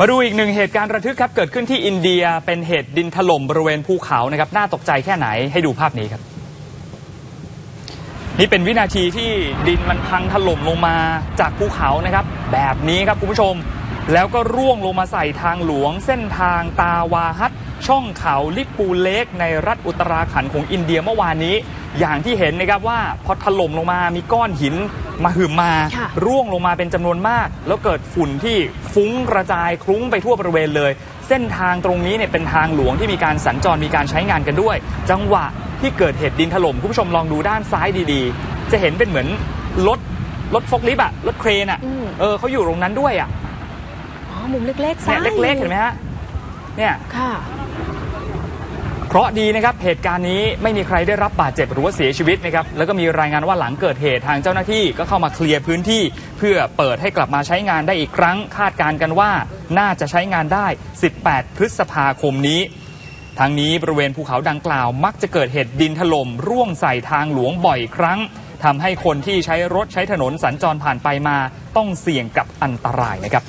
มาดูอีกหนึ่งเหตุการณ์ระทึกครับ เกิดขึ้นที่อินเดียเป็นเหตุดินถล่มบริเวณภูเขานะครับน่าตกใจแค่ไหนให้ดูภาพนี้ครับ นี่เป็นวินาทีที่ดินมันพังถล่มลงมาจากภูเขานะครับ แบบนี้ครับคุณผู้ชม แล้วก็ร่วงลงมาใส่ทางหลวง เส้นทางตาวาฮัตช่องเขาลิปูเลกในรัฐอุตราขันของอินเดียเมื่อวานนี้ อย่างที่เห็นนะครับว่าพอถล่มลงมามีก้อนหิน มาหึมมาค่ะร่วงลงมาเป็นจำนวนมาก แล้วเกิดฝุ่นที่ฟุ้งกระจายคลุ้งไปทั่วบริเวณเลย เส้นทางตรงนี้เนี่ยเป็นทางหลวงที่มีการสัญจรมีการใช้งานกันด้วย จังหวะที่เกิดเหตุดินถล่มคุณผู้ชมลองดูด้านซ้ายดีๆ จะเห็นเป็นเหมือนรถรถฟกลิฟต์อะรถเครนอะอืม เออเขาอยู่ตรงนั้นด้วยอะอ๋อมุมเล็กๆเนี่ยซ้ายเล็กๆเห็นไหมฮะเนี่ย ค่ะ เคราะดีนะครับเหตุการณ์นี้ไม่มีใครได้รับบาดเจ็บหรือว่าเสียชีวิตนะครับแล้วก็มีรายงานว่าหลังเกิดเหตุทางเจ้าหน้าที่ก็เข้ามาเคลียร์พื้นที่ เพื่อเปิดให้กลับมาใช้งานได้อีกครั้ง คาดการณ์กันว่าน่าจะใช้งานได้ 18 พฤษภาคมนี้ทางนี้บริเวณภูเขาดังกล่าว มักจะเกิดเหตุดินถล่มร่วงใส่ทางหลวงบ่อยครั้งทำให้คนที่ใช้รถใช้ถนนสัญจรผ่านไปมาต้องเสี่ยงกับอันตรายนะครับ